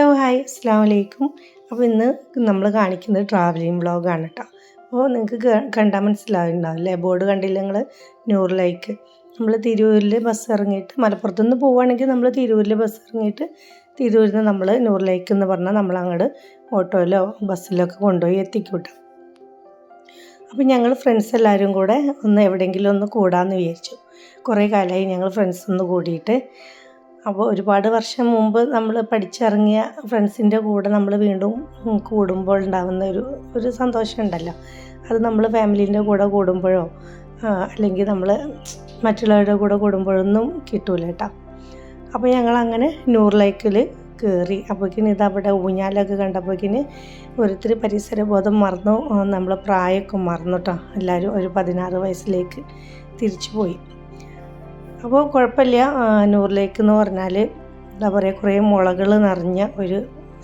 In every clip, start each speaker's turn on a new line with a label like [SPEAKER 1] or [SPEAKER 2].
[SPEAKER 1] Hello hi. അസ്സാം വലൈക്കും അപ്പോൾ ഇന്ന് നമ്മൾ കാണിക്കുന്നത് ട്രാവലിംഗ് വ്ളോഗാണ് കേട്ടോ അപ്പോൾ നിങ്ങൾക്ക് കണ്ടാൽ മനസ്സിലാവുന്നുണ്ടാവും അല്ലേ ബോർഡ് കണ്ടില്ല നിങ്ങൾ നൂറിലേക്ക് നമ്മൾ തിരൂരിൽ ബസ് ഇറങ്ങിയിട്ട് മലപ്പുറത്തു നിന്ന് പോവുകയാണെങ്കിൽ നമ്മൾ തിരൂരിൽ ബസ് ഇറങ്ങിയിട്ട് തിരൂരിൽ നിന്ന് നമ്മൾ നൂറിലേക്ക് എന്ന് പറഞ്ഞാൽ നമ്മൾ അങ്ങോട്ട് ഓട്ടോയിലോ ബസ്സിലോ ഒക്കെ കൊണ്ടുപോയി എത്തിക്കും കേട്ടോ അപ്പോൾ ഞങ്ങൾ ഫ്രണ്ട്സ് എല്ലാവരും കൂടെ ഒന്ന് എവിടെയെങ്കിലും ഒന്ന് കൂടാമെന്ന് വിചാരിച്ചു. കുറേ കാലമായി ഞങ്ങൾ ഫ്രണ്ട്സ് ഒന്ന് കൂടിയിട്ട്. അപ്പോൾ ഒരുപാട് വർഷം മുമ്പ് നമ്മൾ പഠിച്ചിറങ്ങിയ ഫ്രണ്ട്സിന്റെ കൂടെ നമ്മൾ വീണ്ടും കൂടുമ്പോൾ ഉണ്ടാകുന്ന ഒരു ഒരു സന്തോഷം ഉണ്ടല്ലോ. അത് നമ്മൾ ഫാമിലീന്റെ കൂടെ കൂടുമ്പോഴോ അല്ലെങ്കിൽ നമ്മൾ മറ്റുള്ളവരുടെ കൂടെ കൂടുമ്പോഴൊന്നും കിട്ടൂല കേട്ടോ. അപ്പോൾ ഞങ്ങൾ അങ്ങനെ നൂറിലേക്കിൽ കയറി. അപ്പോഴേക്കിന് ഇത് അവിടെ ഊഞ്ഞാലൊക്കെ കണ്ടപ്പോഴേക്കിന് ഓരോരുത്തർ പരിസരബോധം മറന്നു. നമ്മളെ പ്രായമൊക്കെ മറന്നു കേട്ടോ. എല്ലാവരും ഒരു പതിനാറ് വയസ്സിലേക്ക് തിരിച്ചു പോയി. അപ്പോൾ കുഴപ്പമില്ല നൂറിലേക്ക് എന്ന് പറഞ്ഞാൽ എന്താ പറയുക കുറേ മുളകൾ നിറഞ്ഞ ഒരു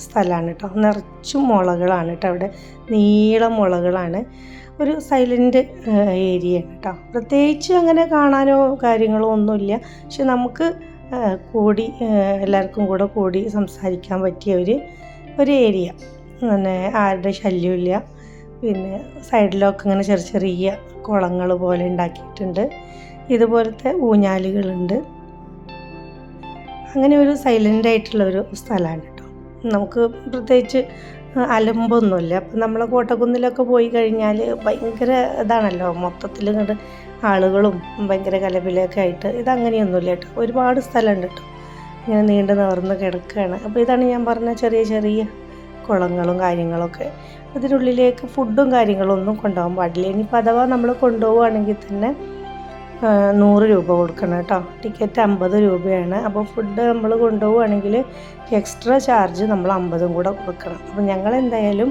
[SPEAKER 1] സ്ഥലമാണ് കേട്ടോ നിറച്ചും മുളകളാണ് കേട്ടോ അവിടെ. നീളം മുളകളാണ്. ഒരു സൈലന്റ് ഏരിയ കേട്ടോ പ്രത്യേകിച്ച് അങ്ങനെ കാണാനോ കാര്യങ്ങളോ ഒന്നുമില്ല. പക്ഷെ നമുക്ക് കൂടി എല്ലാവർക്കും കൂടെ കൂടി സംസാരിക്കാൻ പറ്റിയ ഒരു ഒരു ഏരിയ. പിന്നെ ആരുടെ ശല്യമില്ല പിന്നെ സൈഡിലൊക്കെ ഇങ്ങനെ ചെറിയ ചെറിയ കുളങ്ങൾ പോലെ ഉണ്ടാക്കിയിട്ടുണ്ട്. ഇതുപോലത്തെ ഊഞ്ഞാലുകളുണ്ട്. അങ്ങനെ ഒരു സൈലന്റ് ആയിട്ടുള്ള ഒരു സ്ഥലമാണ് കേട്ടോ. നമുക്ക് പ്രത്യേകിച്ച് അലമ്പൊന്നുമില്ല. അപ്പം നമ്മൾ കോട്ടക്കുന്നിലൊക്കെ പോയി കഴിഞ്ഞാൽ ഭയങ്കര ഇതാണല്ലോ മൊത്തത്തിൽ ഇങ്ങോട്ട് ആളുകളും ഭയങ്കര കലപിലൊക്കെ ആയിട്ട് ഇതങ്ങനെയൊന്നുമില്ല കേട്ടോ. ഒരുപാട് സ്ഥലമുണ്ട് കേട്ടോ. ഇങ്ങനെ നീണ്ടു നിവർന്ന് കിടക്കുകയാണ്. അപ്പോൾ ഇതാണ് ഞാൻ പറഞ്ഞ ചെറിയ ചെറിയ കുളങ്ങളും കാര്യങ്ങളൊക്കെ. അതിനുള്ളിലേക്ക് ഫുഡും കാര്യങ്ങളൊന്നും കൊണ്ടുപോകാൻ പാടില്ല. ഇനിയിപ്പോൾ അഥവാ നമ്മൾ കൊണ്ടുപോവുകയാണെങ്കിൽ തന്നെ നൂറ് രൂപ കൊടുക്കണം കേട്ടോ. ടിക്കറ്റ് അമ്പത് രൂപയാണ്. അപ്പോൾ ഫുഡ് നമ്മൾ കൊണ്ടുപോവുകയാണെങ്കിൽ എക്സ്ട്രാ ചാർജ് നമ്മൾ അമ്പതും കൂടെ കൊടുക്കണം. അപ്പോൾ ഞങ്ങൾ എന്തായാലും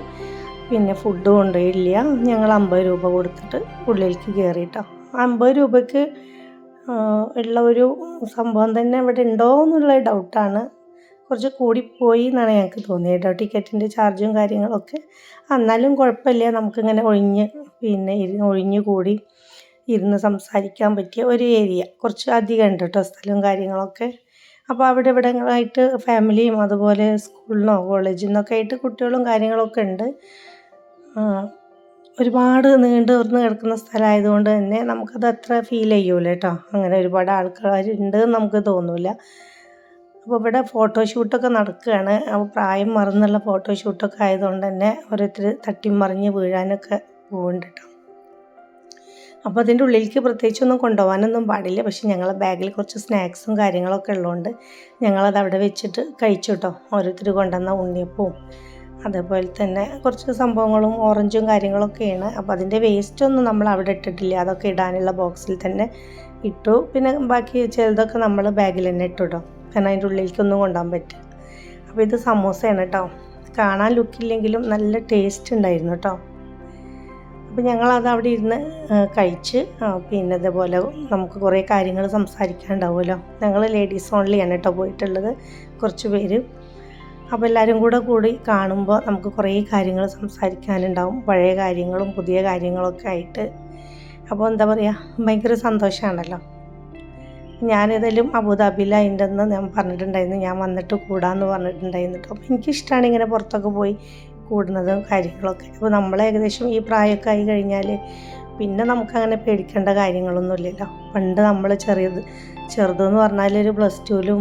[SPEAKER 1] പിന്നെ ഫുഡ് കൊണ്ടുപോയില്ല. ഞങ്ങൾ അമ്പത് രൂപ കൊടുത്തിട്ട് ഉള്ളിലേക്ക് കയറി കേട്ടോ. അമ്പത് രൂപയ്ക്ക് ഉള്ള ഒരു സംഭവം തന്നെ ഇവിടെ ഉണ്ടോ എന്നുള്ള ഡൗട്ടാണ് കുറച്ച് കൂടിപ്പോയി എന്നാണ് ഞങ്ങൾക്ക് തോന്നിയത് കേട്ടോ. ടിക്കറ്റിന്റെ ചാർജും കാര്യങ്ങളൊക്കെ. എന്നാലും കുഴപ്പമില്ല. നമുക്കിങ്ങനെ ഒഴിഞ്ഞ് പിന്നെ ഒഴിഞ്ഞ് കൂടി ഇരുന്ന് സംസാരിക്കാൻ പറ്റിയ ഒരു ഏരിയ. കുറച്ച് അധികം ഉണ്ട് കേട്ടോ സ്ഥലവും കാര്യങ്ങളൊക്കെ. അപ്പോൾ അവിടെ ഇവിടങ്ങളായിട്ട് ഫാമിലിയും അതുപോലെ സ്കൂളിനോ കോളേജിൽ നിന്നൊക്കെ ആയിട്ട് കുട്ടികളും കാര്യങ്ങളൊക്കെ ഉണ്ട്. ഒരുപാട് നീണ്ടു തുറന്ന് കിടക്കുന്ന സ്ഥലമായതുകൊണ്ട് തന്നെ നമുക്കത് അത്ര ഫീൽ ചെയ്യൂല കേട്ടോ അങ്ങനെ ഒരുപാട് ആൾക്കാരുണ്ട് നമുക്ക് തോന്നില്ല അപ്പോൾ ഇവിടെ ഫോട്ടോഷൂട്ടൊക്കെ നടക്കുകയാണ്. അപ്പോൾ പ്രായം മറന്നുള്ള ഫോട്ടോഷൂട്ടൊക്കെ ആയതുകൊണ്ട് തന്നെ ഓരോരുത്തർ തട്ടിമറിഞ്ഞ് വീഴാനൊക്കെ പോകുന്നുണ്ട് കേട്ടോ അപ്പോൾ അതിന്റെ ഉള്ളിലേക്ക് പ്രത്യേകിച്ചൊന്നും കൊണ്ടുപോകാനൊന്നും പാടില്ല. പക്ഷേ ഞങ്ങളെ ബാഗിൽ കുറച്ച് സ്നാക്സും കാര്യങ്ങളൊക്കെ ഉള്ളതുകൊണ്ട് ഞങ്ങളത് അവിടെ വെച്ചിട്ട് കഴിച്ചു കേട്ടോ ഓരോരുത്തർ കൊണ്ടുവന്ന ഉണ്ണിയപ്പവും അതേപോലെ തന്നെ കുറച്ച് സംഭവങ്ങളും ഓറഞ്ചും കാര്യങ്ങളൊക്കെയാണ്. അപ്പോൾ അതിന്റെ വേസ്റ്റൊന്നും നമ്മൾ അവിടെ ഇട്ടിട്ടില്ല. അതൊക്കെ ഇടാനുള്ള ബോക്സിൽ തന്നെ ഇട്ടു. പിന്നെ ബാക്കി ചിലതൊക്കെ നമ്മൾ ബാഗിൽ തന്നെ ഇട്ടു കേട്ടോ കാരണം അതിന്റെ ഉള്ളിലേക്കൊന്നും കൊണ്ടുപോകാൻ പറ്റും അപ്പോൾ ഇത് സമോസയാണ് കേട്ടോ കാണാൻ ലുക്കില്ലെങ്കിലും നല്ല ടേസ്റ്റ് ഉണ്ടായിരുന്നു കേട്ടോ അപ്പോൾ ഞങ്ങളത് അവിടെ ഇരുന്ന് കഴിച്ച് പിന്നെ ഇതേപോലെ നമുക്ക് കുറേ കാര്യങ്ങൾ സംസാരിക്കാനുണ്ടാവുമല്ലോ. ഞങ്ങൾ ലേഡീസ് ഓൺലിയാണ് കേട്ടോ പോയിട്ടുള്ളത് കുറച്ച് പേര്. അപ്പോൾ എല്ലാവരും കൂടെ കൂടി കാണുമ്പോൾ നമുക്ക് കുറേ കാര്യങ്ങൾ സംസാരിക്കാനുണ്ടാവും പഴയ കാര്യങ്ങളും പുതിയ കാര്യങ്ങളൊക്കെ ആയിട്ട്. അപ്പോൾ എന്താ പറയുക ഭയങ്കര സന്തോഷമാണല്ലോ ഞാനേതായാലും അബുദാബിയിൽ അതിന്റെ ഒന്ന് ഞാൻ പറഞ്ഞിട്ടുണ്ടായിരുന്നു ഞാൻ വന്നിട്ട് കൂടാമെന്ന് പറഞ്ഞിട്ടുണ്ടായിരുന്നു അപ്പോൾ എനിക്കിഷ്ടമാണ് ഇങ്ങനെ പുറത്തൊക്കെ പോയി കൂടുന്നതും കാര്യങ്ങളൊക്കെ. അപ്പോൾ നമ്മൾ ഏകദേശം ഈ പ്രായമൊക്കെ ആയി കഴിഞ്ഞാൽ പിന്നെ നമുക്കങ്ങനെ പേടിക്കേണ്ട കാര്യങ്ങളൊന്നുമില്ലല്ലോ പണ്ട് നമ്മൾ ചെറിയത് ചെറുതെന്ന് പറഞ്ഞാൽ ഒരു പ്ലസ് ടുവിലും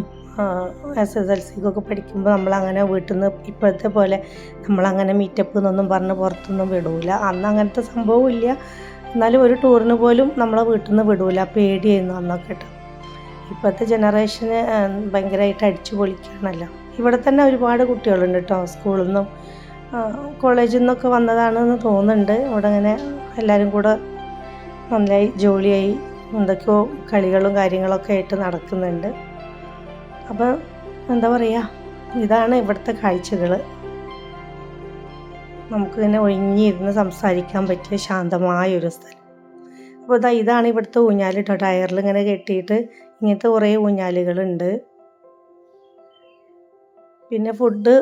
[SPEAKER 1] എസ് എസ് എൽ സിക്കൊക്കെ പഠിക്കുമ്പോൾ നമ്മളങ്ങനെ വീട്ടിൽ നിന്ന് ഇപ്പോഴത്തെ പോലെ നമ്മളങ്ങനെ മീറ്റപ്പ് എന്നൊന്നും പറഞ്ഞ് പുറത്തൊന്നും വിടൂല. അന്ന് അങ്ങനത്തെ സംഭവം ഇല്ല. എന്നാലും ഒരു ടൂറിന് പോലും നമ്മളെ വീട്ടിൽ നിന്ന് വിടൂല. പേടിയായിരുന്നു അന്നൊക്കെ ഇപ്പോഴത്തെ ജനറേഷന് ഭയങ്കരമായിട്ട് അടിച്ചു പൊളിക്കുകയാണല്ലോ ഇവിടെ തന്നെ ഒരുപാട് കുട്ടികളുണ്ട് കേട്ടോ സ്കൂളിൽ നിന്നും കോളേജിൽ നിന്നൊക്കെ വന്നതാണെന്ന് തോന്നുന്നുണ്ട്. അവിടെ അങ്ങനെ എല്ലാവരും കൂടെ നന്നായി ജോലിയായി എന്തൊക്കെയോ കളികളും കാര്യങ്ങളൊക്കെ ആയിട്ട് നടക്കുന്നുണ്ട്. അപ്പോൾ എന്താ പറയുക ഇതാണ് ഇവിടുത്തെ കാഴ്ചകൾ നമുക്കിങ്ങനെ ഒഴിഞ്ഞിരുന്ന് സംസാരിക്കാൻ പറ്റിയ ശാന്തമായൊരു സ്ഥലം. അപ്പോൾ ഇതാ ഇതാണ് ഇവിടുത്തെ ഊഞ്ഞാൽ കേട്ടോ ടയറിൽ ഇങ്ങനെ കെട്ടിയിട്ട് ഇങ്ങനത്തെ കുറേ ഊഞ്ഞാലുകളുണ്ട്. പിന്നെ ഫുഡ്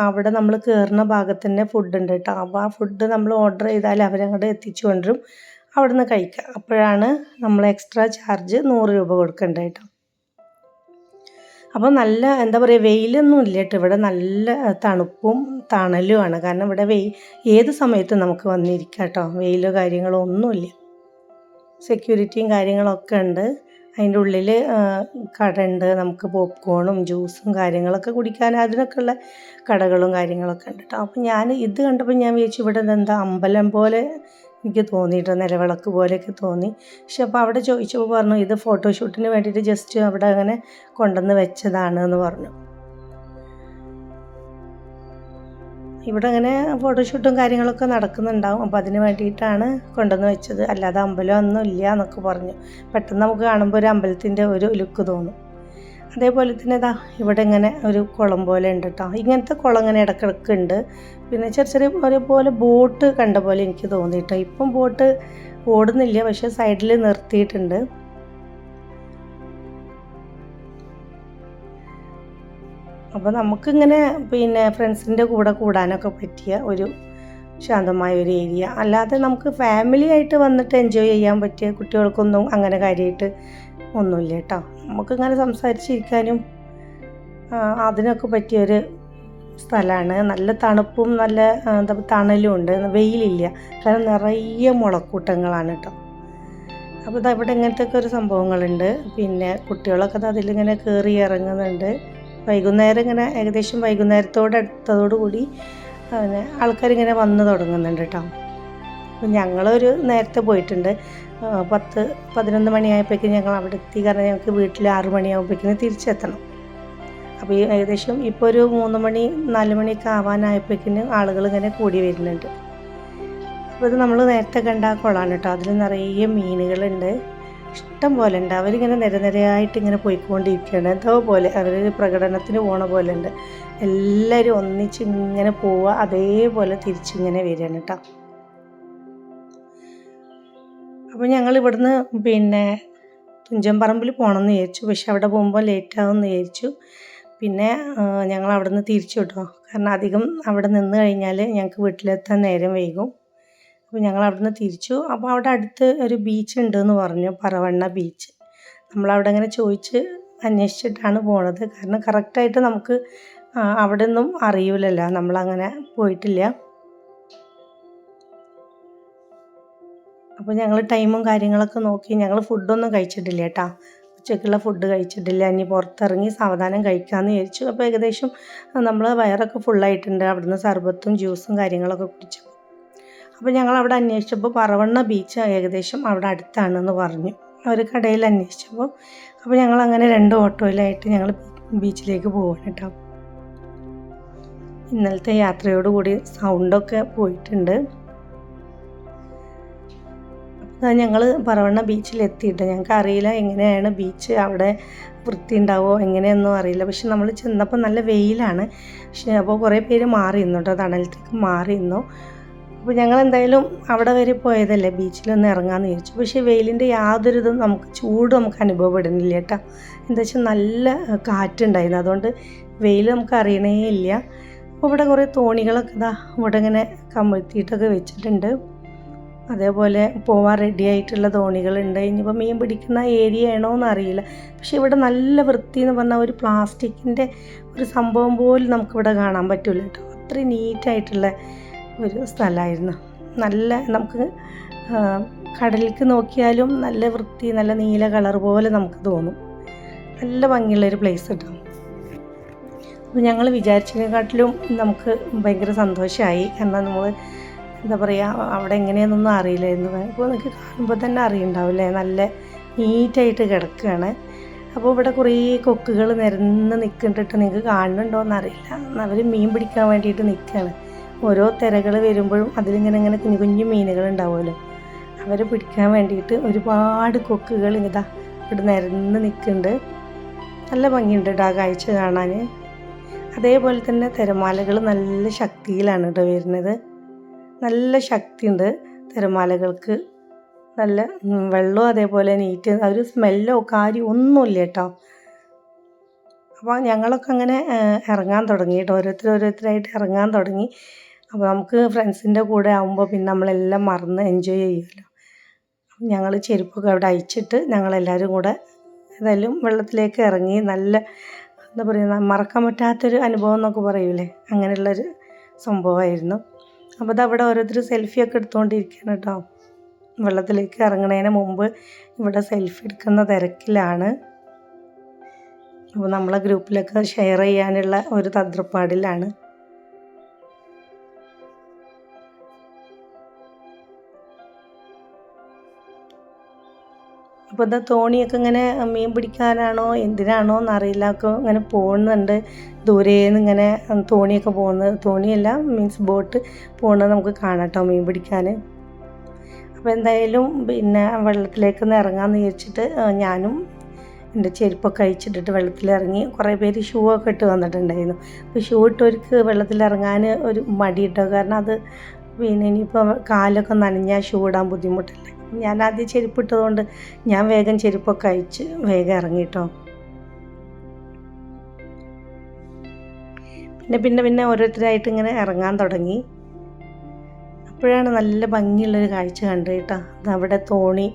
[SPEAKER 1] അവിടെ നമ്മൾ കയറുന്ന ഭാഗത്ത് തന്നെ ഫുഡ് ഉണ്ട് കേട്ടോ അപ്പോൾ ആ ഫുഡ് നമ്മൾ ഓർഡർ ചെയ്താൽ അവരങ്ങോട്ട് എത്തിച്ചു കൊണ്ടുവരും അവിടെ നിന്ന് കഴിക്കുക അപ്പോഴാണ് നമ്മൾ എക്സ്ട്രാ ചാർജ് നൂറ് രൂപ കൊടുക്കേണ്ടത് കേട്ടോ അപ്പോൾ നല്ല എന്താ പറയുക വെയിലൊന്നും ഇല്ല കേട്ടോ ഇവിടെ നല്ല തണുപ്പും തണലുമാണ് കാരണം ഇവിടെ വെയിൽ ഏത് സമയത്തും നമുക്ക് വന്നിരിക്കാം കേട്ടോ വെയിലോ കാര്യങ്ങളോ ഒന്നുമില്ല. സെക്യൂരിറ്റിയും കാര്യങ്ങളൊക്കെ ഉണ്ട്. അതിന്റെ ഉള്ളിൽ കടയുണ്ട്. നമുക്ക് പോപ്കോണും ജ്യൂസും കാര്യങ്ങളൊക്കെ കുടിക്കാൻ അതിനൊക്കെ ഉള്ള കടകളും കാര്യങ്ങളൊക്കെ ഉണ്ട് കേട്ടോ അപ്പം ഞാൻ ഇത് കണ്ടപ്പോൾ ഞാൻ വിചാരിച്ചു ഇവിടെ എന്താ അമ്പലം പോലെ എനിക്ക് തോന്നിയിട്ട് നിലവിളക്ക് പോലെയൊക്കെ തോന്നി. പക്ഷെ അപ്പോൾ അവിടെ ചോദിച്ചപ്പോൾ പറഞ്ഞു ഇത് ഫോട്ടോഷൂട്ടിന് വേണ്ടിയിട്ട് ജസ്റ്റ് അവിടെ അങ്ങനെ കൊണ്ടുവന്ന് വെച്ചതാണ് എന്ന് പറഞ്ഞു. ഇവിടെ അങ്ങനെ ഫോട്ടോഷൂട്ടും കാര്യങ്ങളൊക്കെ നടക്കുന്നുണ്ടാവും. അപ്പോൾ അതിന് വേണ്ടിയിട്ടാണ് കൊണ്ടുവന്ന് വെച്ചത്. അല്ലാതെ അമ്പലം ഒന്നും ഇല്ല എന്നൊക്കെ പറഞ്ഞു. പെട്ടെന്ന് നമുക്ക് കാണുമ്പോൾ ഒരു അമ്പലത്തിന്റെ ഒരു ലുക്ക് തോന്നും. അതേപോലെ തന്നെ ഇതാ ഇവിടെ ഇങ്ങനെ ഒരു കുളം പോലെ ഉണ്ട് കേട്ടോ ഇങ്ങനത്തെ കുളം ഇങ്ങനെ ഇടക്കിടക്ക് ഉണ്ട്. പിന്നെ ചെറിയ ചെറിയ ഒരേപോലെ ബോട്ട് കണ്ട പോലെ എനിക്ക് തോന്നിയിട്ടോ ഇപ്പം ബോട്ട് ഓടുന്നില്ല. പക്ഷേ സൈഡിൽ നിർത്തിയിട്ടുണ്ട്. അപ്പോൾ നമുക്കിങ്ങനെ പിന്നെ ഫ്രണ്ട്സിന്റെ കൂടെ കൂടാനൊക്കെ പറ്റിയ ഒരു ശാന്തമായ ഒരു ഏരിയ. അല്ലാതെ നമുക്ക് ഫാമിലി ആയിട്ട് വന്നിട്ട് എൻജോയ് ചെയ്യാൻ പറ്റിയ കുട്ടികൾക്കൊന്നും അങ്ങനെ കാര്യമായിട്ട് ഒന്നുമില്ല കേട്ടോ. നമുക്കിങ്ങനെ സംസാരിച്ചിരിക്കാനും അതിനൊക്കെ പറ്റിയൊരു സ്ഥലമാണ് നല്ല തണുപ്പും നല്ല എന്താ തണലും ഉണ്ട്. വെയിലില്ല. കാരണം നിറയെ മുളക്കൂട്ടങ്ങളാണ് കേട്ടോ. അപ്പോൾ ഇതവിടെ ഇങ്ങനത്തെ ഒക്കെ ഒരു സംഭവങ്ങളുണ്ട്. പിന്നെ കുട്ടികളൊക്കെ അതിലിങ്ങനെ കയറി ഇറങ്ങുന്നുണ്ട്. വൈകുന്നേരം ഇങ്ങനെ ഏകദേശം വൈകുന്നേരത്തോട് അടുത്തതോടു കൂടി പിന്നെ ആൾക്കാരിങ്ങനെ വന്ന് തുടങ്ങുന്നുണ്ട് കേട്ടോ അപ്പം ഞങ്ങളൊരു നേരത്തെ പോയിട്ടുണ്ട്. പത്ത് പതിനൊന്ന് മണിയായപ്പോഴേക്കും ഞങ്ങൾ അവിടെ എത്തി കാരണം ഞങ്ങൾക്ക് വീട്ടിൽ ആറ് മണിയാകുമ്പോഴേക്കും തിരിച്ചെത്തണം. അപ്പോൾ ഈ ഏകദേശം ഇപ്പോൾ ഒരു മൂന്ന് മണി നാല് മണിയൊക്കെ ആവാനായപ്പോഴേക്കും ആളുകൾ ഇങ്ങനെ കൂടി വരുന്നുണ്ട്. അപ്പോൾ ഇത് നമ്മൾ നേരത്തെ കണ്ട കുളമാണ് കേട്ടോ അതിൽ നിറയെ മീനുകളുണ്ട്. ഇഷ്ടം പോലെ ഉണ്ട് അവരിങ്ങനെ നിരനിരയായിട്ട് ഇങ്ങനെ പോയിക്കൊണ്ടിരിക്കുകയാണ് എന്തോ പോലെ അവർ പ്രകടനത്തിന് പോണ പോലെ ഉണ്ട് എല്ലാവരും ഒന്നിച്ച് ഇങ്ങനെ പോവുക അതേപോലെ തിരിച്ചിങ്ങനെ വരികയാണ് കേട്ടോ അപ്പോൾ ഞങ്ങൾ ഇവിടുന്ന് പിന്നെ തുഞ്ചൻപറമ്പിൽ പോകണമെന്ന് വിചാരിച്ചു. പക്ഷെ അവിടെ പോകുമ്പോൾ ലേറ്റ് ആവുമെന്ന് വിചാരിച്ചു. പിന്നെ ഞങ്ങൾ അവിടെ നിന്ന് തിരിച്ചു കേട്ടോ കാരണം അധികം അവിടെ നിന്ന് കഴിഞ്ഞാൽ ഞങ്ങൾക്ക് വീട്ടിലെത്താൻ നേരം വൈകും. അപ്പോൾ ഞങ്ങൾ അവിടെ നിന്ന് തിരിച്ചു. അപ്പോൾ അവിടെ അടുത്ത് ഒരു ബീച്ച് ഉണ്ടെന്ന് പറഞ്ഞു പറവണ്ണ ബീച്ച് നമ്മളവിടെ അങ്ങനെ ചോദിച്ച് അന്വേഷിച്ചിട്ടാണ് പോണത്. കാരണം കറക്റ്റായിട്ട് നമുക്ക് അവിടെ ഒന്നും അറിയൂലല്ലോ. നമ്മളങ്ങനെ പോയിട്ടില്ല. അപ്പോൾ ഞങ്ങൾ ടൈമും കാര്യങ്ങളൊക്കെ നോക്കി. ഞങ്ങൾ ഫുഡൊന്നും കഴിച്ചിട്ടില്ല കേട്ടോ. ഉച്ചയ്ക്കുള്ള ഫുഡ് കഴിച്ചിട്ടില്ല. ഇനി പുറത്തിറങ്ങി സാവധാനം കഴിക്കാമെന്ന് വിചാരിച്ചു. അപ്പോൾ ഏകദേശം നമ്മൾ വയറൊക്കെ ഫുള്ളായിട്ടുണ്ട് അവിടുന്ന് സർബത്തും ജ്യൂസും കാര്യങ്ങളൊക്കെ കുടിച്ചു അപ്പോൾ ഞങ്ങൾ അവിടെ അന്വേഷിച്ചപ്പോൾ പറവണ്ണ ബീച്ച് ഏകദേശം അവിടെ അടുത്താണെന്ന് പറഞ്ഞു. അവർ കടയിൽ അന്വേഷിച്ചപ്പോൾ അപ്പോൾ ഞങ്ങൾ അങ്ങനെ രണ്ട് ഓട്ടോയിലായിട്ട് ഞങ്ങൾ ബീച്ചിലേക്ക് പോവാണ് കേട്ടോ. ഇന്നലത്തെ യാത്രയോടുകൂടി സൗണ്ടൊക്കെ പോയിട്ടുണ്ട്. അപ്പോൾ ഞങ്ങൾ പറവണ്ണ ബീച്ചിൽ എത്തിയിട്ട് ഞങ്ങൾക്ക് അറിയില്ല എങ്ങനെയാണ് ബീച്ച് അവിടെ വൃത്തി ഉണ്ടാവുമോ എങ്ങനെയൊന്നും അറിയില്ല. പക്ഷെ നമ്മൾ ചെന്നപ്പോൾ നല്ല വെയിലാണ്. പക്ഷേ അപ്പോൾ കുറേ പേര് മാറി നിന്നു കേട്ടോ. തണലത്തേക്ക് മാറി നിന്നു അപ്പോൾ ഞങ്ങൾ എന്തായാലും അവിടെ വരെ പോയതല്ലേ ബീച്ചിലൊന്ന് ഇറങ്ങാമെന്ന് വിചാരിച്ചു. പക്ഷേ വെയിലിന്റെ യാതൊരു ഇതും നമുക്ക് ചൂട് നമുക്ക് അനുഭവപ്പെടുന്നില്ല കേട്ടോ. എന്താ വെച്ചാൽ നല്ല കാറ്റുണ്ടായിരുന്നു. അതുകൊണ്ട് വെയിൽ നമുക്ക് അറിയണേ ഇല്ല. അപ്പോൾ ഇവിടെ കുറേ തോണികളൊക്കെ ഇതാ ഇവിടെ ഇങ്ങനെ കമഴ്ത്തിയിട്ടൊക്കെ വെച്ചിട്ടുണ്ട്. അതേപോലെ പോവാൻ റെഡി ആയിട്ടുള്ള തോണികളുണ്ട്. ഇനിയിപ്പോൾ മീൻ പിടിക്കുന്ന ഏരിയ ആണോ എന്ന് അറിയില്ല. പക്ഷേ ഇവിടെ നല്ല വൃത്തി എന്ന് പറഞ്ഞാൽ ഒരു പ്ലാസ്റ്റിക്കിന്റെ ഒരു സംഭവം പോലും നമുക്കിവിടെ കാണാൻ പറ്റില്ല കേട്ടോ. അത്രയും നീറ്റായിട്ടുള്ള ഒരു സ്ഥലമായിരുന്നു. നല്ല നമുക്ക് കടലിലേക്ക് നോക്കിയാലും നല്ല വൃത്തി നല്ല നീല കളർ പോലെ നമുക്ക് തോന്നും. നല്ല ഭംഗിയുള്ളൊരു പ്ലേസ് കിട്ടും. അപ്പോൾ ഞങ്ങൾ വിചാരിച്ചതിനെക്കാട്ടിലും നമുക്ക് ഭയങ്കര സന്തോഷമായി കാരണം നമ്മൾ എന്താ പറയുക അവിടെ എങ്ങനെയാണെന്നൊന്നും അറിയില്ലായിരുന്നു. അപ്പോൾ നിങ്ങൾക്ക് കാണുമ്പോൾ തന്നെ അറിയുണ്ടാവില്ലേ നല്ല നീറ്റായിട്ട് കിടക്കുകയാണ് അപ്പോൾ ഇവിടെ കുറേ കൊക്കുകൾ നിരന്ന് നിൽക്കുന്നിട്ട് നിങ്ങൾക്ക് കാണുന്നുണ്ടോ എന്നറിയില്ല അവർ മീൻ പിടിക്കാൻ വേണ്ടിയിട്ട് നിൽക്കുകയാണ് ഓരോ തിരകൾ വരുമ്പോഴും അതിലിങ്ങനെ ഇങ്ങനെ കുഞ്ഞു കുഞ്ഞു മീനുകൾ ഉണ്ടാവുമല്ലോ. അവരെ പിടിക്കാൻ വേണ്ടിയിട്ട് ഒരുപാട് കൊക്കുകൾ ഇതാ ഇവിടെ നിരന്ന് നിൽക്കുന്നുണ്ട്. നല്ല ഭംഗിയുണ്ട് കേട്ടോ ആ കാഴ്ച കാണാൻ. അതേപോലെ തന്നെ തിരമാലകൾ നല്ല ശക്തിയിലാണ് കേട്ടോ വരുന്നത്. നല്ല ശക്തിയുണ്ട് തിരമാലകൾക്ക്. നല്ല വെള്ളവും അതേപോലെ നീറ്റ് ഒരു സ്മെല്ലോ കാര്യം ഒന്നുമില്ല കേട്ടോ. അപ്പോൾ ഞങ്ങളൊക്കെ അങ്ങനെ ഇറങ്ങാൻ തുടങ്ങി കേട്ടോ. ഓരോരുത്തർ ഓരോരുത്തരായിട്ട് ഇറങ്ങാൻ തുടങ്ങി. അപ്പോൾ നമുക്ക് ഫ്രണ്ട്സിന്റെ കൂടെ ആകുമ്പോൾ പിന്നെ നമ്മളെല്ലാം മറന്ന് എൻജോയ് ചെയ്യുമല്ലോ ഞങ്ങൾ ചെരുപ്പൊക്കെ അവിടെ അയച്ചിട്ട് ഞങ്ങളെല്ലാവരും കൂടെ ഏതായാലും വെള്ളത്തിലേക്ക് ഇറങ്ങി നല്ല എന്താ പറയുക മറക്കാൻ പറ്റാത്തൊരു അനുഭവം എന്നൊക്കെ പറയൂലേ? അങ്ങനെയുള്ളൊരു സംഭവമായിരുന്നു. അപ്പോൾ അതവിടെ ഓരോരുത്തർ സെൽഫിയൊക്കെ എടുത്തുകൊണ്ടിരിക്കുകയാണ് കേട്ടോ വെള്ളത്തിലേക്ക് ഇറങ്ങുന്നതിന് മുമ്പ് ഇവിടെ സെൽഫി എടുക്കുന്ന തിരക്കിലാണ്. അപ്പോൾ നമ്മളെ ഗ്രൂപ്പിലൊക്കെ ഷെയർ ചെയ്യാനുള്ള ഒരു തന്ത്രപ്പാടിലാണ്. അപ്പോൾ എന്താ തോണിയൊക്കെ ഇങ്ങനെ മീൻ പിടിക്കാനാണോ എന്തിനാണോ എന്നറിയില്ല. ഒക്കെ ഇങ്ങനെ പോകുന്നുണ്ട്. ദൂരേന്ന് ഇങ്ങനെ തോണിയൊക്കെ പോകുന്നത് തോണിയല്ല മീൻസ് ബോട്ട് പോകുന്നത് നമുക്ക് കാണാം കേട്ടോ മീൻ പിടിക്കാൻ. അപ്പോൾ എന്തായാലും പിന്നെ വെള്ളത്തിലേക്ക് ഒന്ന് ഇറങ്ങാമെന്ന് വിചാരിച്ചിട്ട് ഞാനും എന്റെ ചെരുപ്പൊക്കെ അഴിച്ചിട്ടിട്ട് വെള്ളത്തിലിറങ്ങി കുറേ പേര് ഷൂ ഒക്കെ ഇട്ട് വന്നിട്ടുണ്ടായിരുന്നു. അപ്പോൾ ഷൂ ഇട്ടവർക്ക് വെള്ളത്തിലിറങ്ങാൻ ഒരു മടി കിട്ടും കാരണം അത് പിന്നെ ഇനിയിപ്പോൾ കാലൊക്കെ നനഞ്ഞാൽ ഷൂ ഇടാൻ ബുദ്ധിമുട്ടല്ലേ? ഞാൻ ആദ്യം ചെരുപ്പിട്ടതുകൊണ്ട് ഞാൻ വേഗം ചെരുപ്പൊക്കെ അയച്ച് വേഗം ഇറങ്ങിട്ടോ. പിന്നെ പിന്നെ പിന്നെ ഓരോരുത്തരായിട്ട് ഇങ്ങനെ ഇറങ്ങാൻ തുടങ്ങി. അപ്പോഴാണ് നല്ല ഭംഗിയുള്ളൊരു കാഴ്ച കണ്ടു കേട്ടോ. അവിടെ തോണി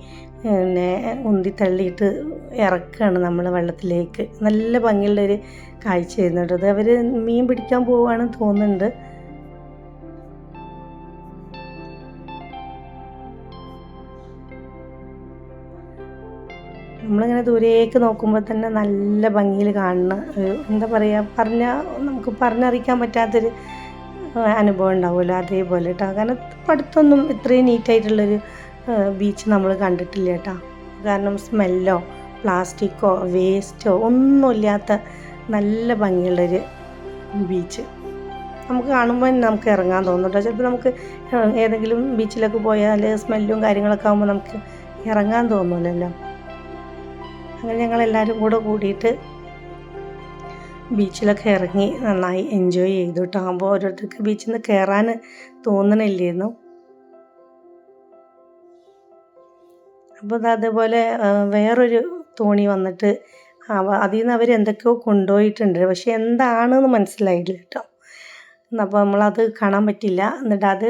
[SPEAKER 1] പിന്നെ ഉന്തി തള്ളിയിട്ട് ഇറക്കുകയാണ് നമ്മൾ വെള്ളത്തിലേക്ക്. നല്ല ഭംഗിയുള്ളൊരു കാഴ്ചയായിരുന്നു കേട്ടോ. അത് അവർ മീൻ പിടിക്കാൻ പോവുകയാണെന്ന് തോന്നുന്നുണ്ട്. നമ്മളിങ്ങനെ ദൂരേക്ക് നോക്കുമ്പോൾ തന്നെ നല്ല ഭംഗിയിൽ കാണുന്ന ഒരു എന്താ പറയുക പറഞ്ഞാൽ നമുക്ക് പറഞ്ഞറിയിക്കാൻ പറ്റാത്തൊരു അനുഭവം ഉണ്ടാവുമല്ലോ അതേപോലെ കേട്ടോ. കാരണം അടുത്തൊന്നും ഇത്രയും നീറ്റായിട്ടുള്ളൊരു ബീച്ച് നമ്മൾ കണ്ടിട്ടില്ല കേട്ടോ. കാരണം സ്മെല്ലോ പ്ലാസ്റ്റിക്കോ വേസ്റ്റോ ഒന്നുമില്ലാത്ത നല്ല ഭംഗിയുള്ളൊരു ബീച്ച് നമുക്ക് കാണുമ്പോൾ നമുക്ക് ഇറങ്ങാൻ തോന്നും ചിലപ്പോൾ നമുക്ക് ഏതെങ്കിലും ബീച്ചിലൊക്കെ പോയാൽ സ്മെല്ലും കാര്യങ്ങളൊക്കെ ആകുമ്പോൾ നമുക്ക് ഇറങ്ങാൻ തോന്നില്ലല്ലോ അങ്ങനെ ഞങ്ങൾ എല്ലാവരും കൂടെ കൂടിയിട്ട് ബീച്ചിലൊക്കെ ഇറങ്ങി നന്നായി എൻജോയ് ചെയ്തു കേട്ടോ ഓരോരുത്തർക്ക് ബീച്ചിൽ നിന്ന് കയറാൻ തോന്നണില്ലായിരുന്നു അപ്പോൾ അതേപോലെ വേറൊരു തോണി വന്നിട്ട് അതിൽ നിന്ന് അവർ എന്തൊക്കെയോ കൊണ്ടുപോയിട്ടുണ്ട്. പക്ഷെ എന്താണെന്ന് മനസ്സിലായില്ല കേട്ടോ അപ്പോൾ നമ്മളത് കാണാൻ പറ്റില്ല. എന്നിട്ട് അത്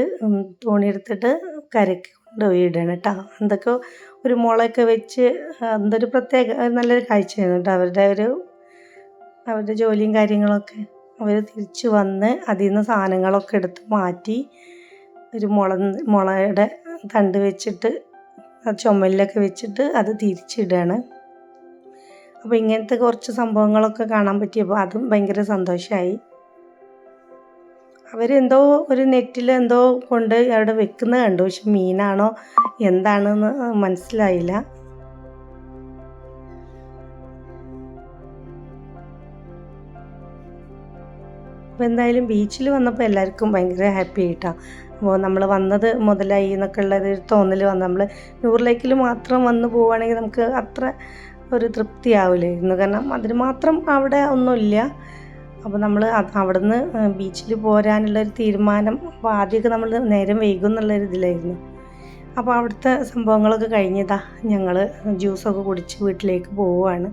[SPEAKER 1] തോണി എടുത്തിട്ട് കരയ്ക്ക് കൊണ്ടുപോയി ഇടണം കേട്ടോ എന്തൊക്കെയോ ഒരു മുളയൊക്കെ വെച്ച് എന്തൊരു പ്രത്യേക നല്ലൊരു കാഴ്ചയായിരുന്നു കേട്ടോ. അവരുടെ ഒരു അവരുടെ ജോലിയും കാര്യങ്ങളൊക്കെ അവർ തിരിച്ചു വന്ന് അതിൽ നിന്ന് സാധനങ്ങളൊക്കെ എടുത്ത് മാറ്റി ഒരു മുള മുളയുടെ തണ്ട് വെച്ചിട്ട് ചുമലിലൊക്കെ വെച്ചിട്ട് അത് തിരിച്ചിടുകയാണ് അപ്പോൾ ഇങ്ങനത്തെ കുറച്ച് സംഭവങ്ങളൊക്കെ കാണാൻ പറ്റിയപ്പോൾ അതും ഭയങ്കര സന്തോഷമായി അവരെന്തോ ഒരു നെറ്റിൽ എന്തോ കൊണ്ട് അവിടെ വെക്കുന്ന കണ്ടു. പക്ഷെ മീനാണോ? എന്താണെന്ന് മനസ്സിലായില്ല. അപ്പോൾ എന്തായാലും ബീച്ചിൽ വന്നപ്പോൾ എല്ലാവർക്കും ഭയങ്കര ഹാപ്പി ആയിട്ടാണ് അപ്പോൾ നമ്മൾ വന്നത് മുതലായി എന്നൊക്കെ ഉള്ളൊരു തോന്നൽ വന്ന്. നമ്മൾ നൂറിലേക്കിൽ മാത്രം വന്ന് പോവുകയാണെങ്കിൽ നമുക്ക് അത്ര ഒരു തൃപ്തിയാവില്ലായിരുന്നു കാരണം അതിന് മാത്രം അവിടെ ഒന്നുമില്ല. അപ്പോൾ നമ്മൾ അവിടെ നിന്ന് ബീച്ചിൽ പോരാനുള്ളൊരു തീരുമാനം അപ്പോൾ ആദ്യമൊക്കെ നമ്മൾ നേരം വൈകും എന്നുള്ളൊരു ഇതിലായിരുന്നു. അപ്പോൾ അവിടുത്തെ സംഭവങ്ങളൊക്കെ കഴിഞ്ഞതാ. ഞങ്ങൾ ജ്യൂസൊക്കെ കുടിച്ച് വീട്ടിലേക്ക് പോവുകയാണ്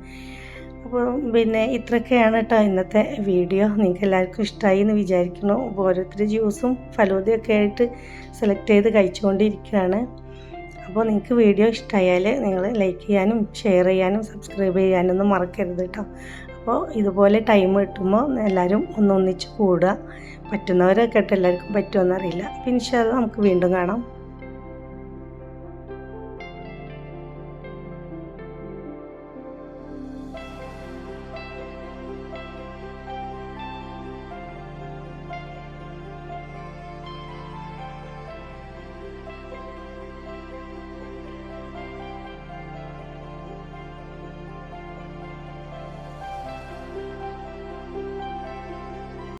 [SPEAKER 1] അപ്പോൾ പിന്നെ ഇത്രയൊക്കെയാണ് കേട്ടോ ഇന്നത്തെ വീഡിയോ. നിങ്ങൾക്ക് എല്ലാവർക്കും ഇഷ്ടമായി എന്ന് വിചാരിക്കുന്നു. അപ്പോൾ ഓരോരുത്തർ ജ്യൂസും ഫലോദിയൊക്കെ ആയിട്ട് സെലക്ട് ചെയ്ത് കഴിച്ചുകൊണ്ടിരിക്കുകയാണ്. അപ്പോൾ നിങ്ങൾക്ക് വീഡിയോ ഇഷ്ടമായാൽ നിങ്ങൾ ലൈക്ക് ചെയ്യാനും ഷെയർ ചെയ്യാനും സബ്സ്ക്രൈബ് ചെയ്യാനൊന്നും മറക്കരുത് കേട്ടോ അപ്പോൾ ഇതുപോലെ ടൈം കിട്ടുമ്പോൾ എല്ലാവരും ഒന്നൊന്നിച്ച് കൂടുക. പറ്റുന്നവരൊക്കെ ആയിട്ട് എല്ലാവർക്കും പറ്റുമെന്നറിയില്ല പിന്നെ നമുക്ക് വീണ്ടും കാണാം.